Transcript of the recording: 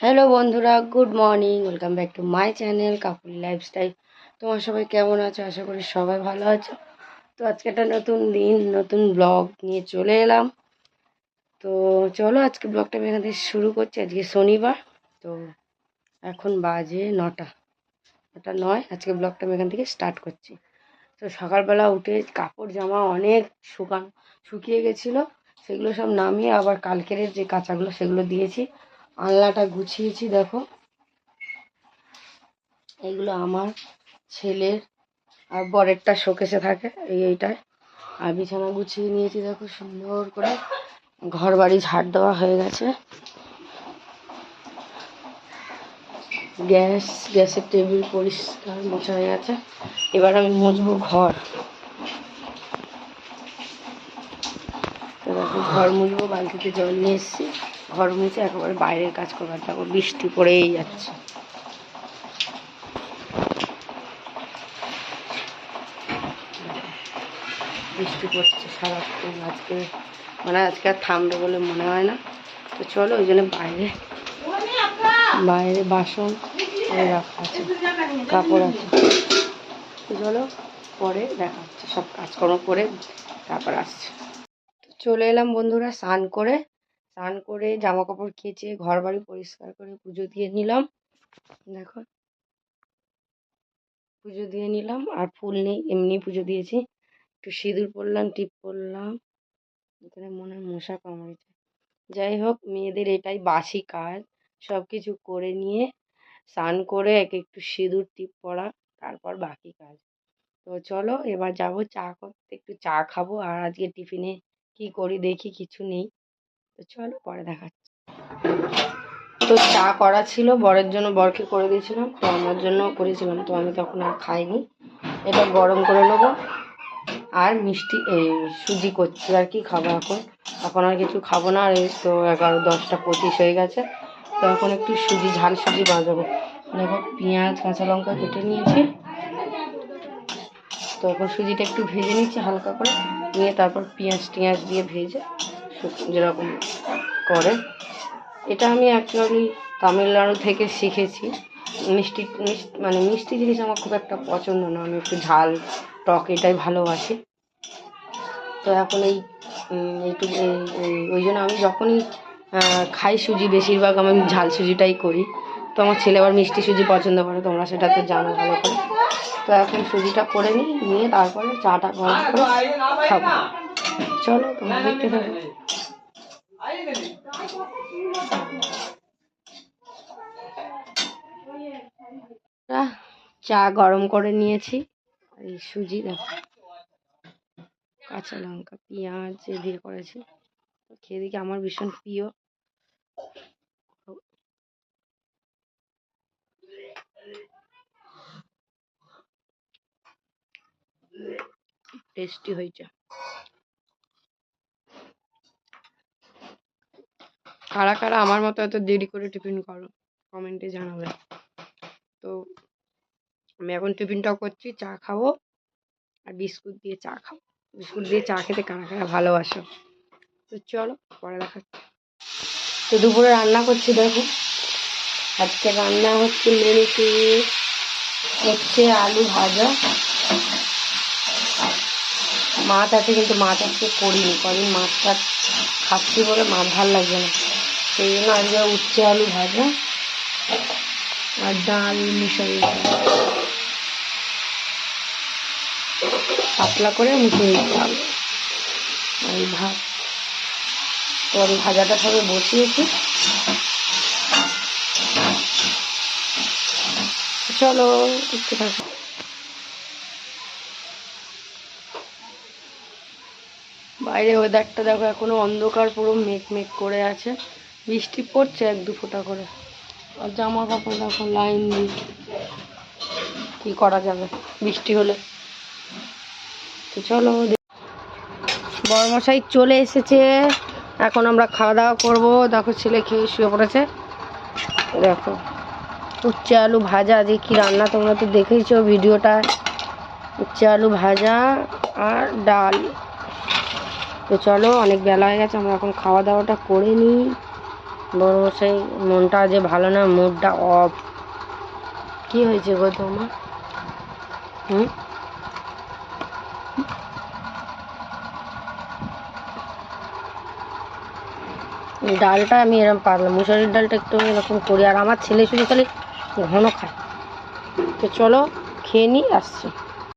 Hello বন্ধুরা good morning welcome back to my channel কাপুলি lifestyle তোমার সবাই কেমন আছো? আশা করি সবাই ভালো আছো। তো আজকে একটা নতুন দিন, নতুন ব্লগ নিয়ে চলে এলাম। তো চলো আজকে ব্লগটা আমি এখান থেকে শুরু করছি। আজকে শনিবার, তো এখন বাজে নটা। নটা নয়, আজকে ব্লগটা আমি এখান থেকে স্টার্ট করছি। তো সকালবেলা উঠে কাপড়, জামা অনেক শুকান, শুকিয়ে গেছিল। সেগুলো সব নামিয়ে আবার কালকের যে কাঁচাগুলো, সেগুলো দিয়েছি। আলনাটা গুছিয়েছি, দেখো। এগুলো আমার ছেলের আর বরেরটা শোকেসে থাকে, এই এইটায় আর বিছানা গুছিয়ে নিয়েছি, দেখো, সুন্দর করে। ঘর বাড়ি ঝাড় দেওয়া হয়ে গেছে। গ্যাস, গ্যাসের টেবিল পরিষ্কার মোছা হয়ে গেছে এবার আমি মুছবো ঘর। ঘর মুছবো, বালতিতে জল নিয়ে এসেছি। ঘর মুছে একেবারে বাইরের কাজ করবার যাব বৃষ্টি পড়েই যাচ্ছে। বৃষ্টি পড়ছে সারাক্ষণ আজকে মানে আজকে আর থামবে বলে মনে হয় না। তো চলো, ওই জন্য বাইরে বাইরে বাসন রাখা আছে, কাপড় আছে। তো চলো, পরে দেখা হচ্ছে, সব কাজকর্ম করে তারপর আসছে। চলে এলাম বন্ধুরা, স্নান করে। স্নান করে জামা কাপড় কেচে ঘর বাড়ি পরিষ্কার করে পুজো দিয়ে নিলাম। দেখো। পুজো দিয়ে নিলাম, আর ফুল নেই, এমনি পুজো দিয়েছি। একটু সিঁদুর পরলাম, টিপ পরলাম। এখানে মনে হয় মশা কামড়েছে। যাই হোক, মেয়েদের এটাই বাসি কাজ। সব কিছু করে নিয়ে স্নান করে এক একটু সিঁদুর, টিপ পরা, তারপর বাকি কাজ। তো চলো, এবার যাব চা করতে, একটু চা খাব। আর আজকে টিফিনে কি করি দেখি, কিছু নেই। তো চলো পরে দেখাচ্ছি। তো চা করা ছিল, বরের জন্য বরকে করে দিয়েছিলাম, তো আমার জন্য করেছিলাম, তো আমি তখন আর খাইনি। এটা গরম করে নেব। আর মিষ্টি সুজি করছি আর কি খাব এখন। এখন আর কিছু খাব না, আর এই তো এগারো, দশটা পঁচিশ হয়ে গেছে। তো এখন একটু সুজি, ঝাল সুজি বাজাবো। দেখো, পেঁয়াজ, কাঁচা লঙ্কা কেটে নিয়েছি। তো এখন সুজিটা একটু ভেজে নিচ্ছি হালকা করে, নিয়ে তারপর পেঁয়াজ টিয়াজ দিয়ে ভেজে যেরকম করে। এটা আমি অ্যাকচুয়ালি তামিলনাড়ু থেকে শিখেছি। মিষ্টি মানে মিষ্টি জিনিস আমার খুব একটা পছন্দ না। আমি একটু ঝাল, টক এটাই ভালোবাসি। তো এখন এই এই- ওই জন্য আমি যখনই খাই সুজি, বেশিরভাগ আমি ঝাল সুজিটাই করি। তো আমার ছেলে আবার মিষ্টি সুজি পছন্দ করে, তোমরা সেটা তো জানো ভালো করে। তো এখন সুজিটা করে নিই, নিয়ে তারপরে চাটা গরম করে খাব। চলো, তোমরা দেখতে থাকো। চা গরম করে নিয়েছি। এই সুজি দেখো। কাঁচা লঙ্কা, পেঁয়াজ দিয়ে করেছি। খেয়ে দেখি আমার ভীষণ প্রিয়। টেস্টি হয়েছে। কারা কারা আমার মতো এত দেরি করে টিফিন করো? কমেন্টে জানাবে। তো আমি এখন টিফিনটাও করছি, চা খাব আর বিস্কুট দিয়ে চা খাব। বিস্কুট দিয়ে চা খেতে কারা কারা ভালোবাসো? তো চলো, পরে দেখাচ্ছি তো দুপুরে রান্না করছি, দেখো। আজকে রান্না হচ্ছে মেনুতে হচ্ছে আলু ভাজা। মাছ আছে কিন্তু মাছ আজকে করিনি, কদিন মাছটা খাচ্ছি বলে মাছ ভালো লাগছে না। সেই জন্য আজকে উচ্ছে আলু ভাজা আর ডাল মিশাই পাতলা করে মুখে দিতে হবে। এই ভাত তো আমি ভাজাটা সবে বসিয়েছি। চলো, দেখতে থাকো। বাইরে ওয়েদারটা দেখো, এখনও অন্ধকার, পুরো মেঘ মেঘ করে আছে। বৃষ্টি পড়ছে এক দু ফোঁটা করে। আর জামা কাপড় এখন লাইন দিয়ে কি করা যাবে? বৃষ্টি হলে। তো চলো বড়মশাই চলে এসেছে। এখন আমরা খাওয়া দাওয়া করব। দেখো ছেলে খেয়ে শুয়ে পড়েছে। দেখো, উচ্ছে আলু ভাজা। যে কি রান্না তোমরা তো দেখেইছো ভিডিওটা। উচ্ছে আলু ভাজা আর ডাল। তো চলো, অনেক বেলা হয়ে গেছে, আমরা এখন খাওয়া দাওয়াটা করে নিই। বড়মশাই, মনটা যে ভালো না মুডটা অফ কি হয়েছে গো তোমার? হুম? ডালটা আমি এরকম পাতলাম মুসুরির ডালটা একটু এরকম করি, আর আমার ছেলে শুধু খালি ঘন খায়। তো চলো, খেয়ে নিই আসছি।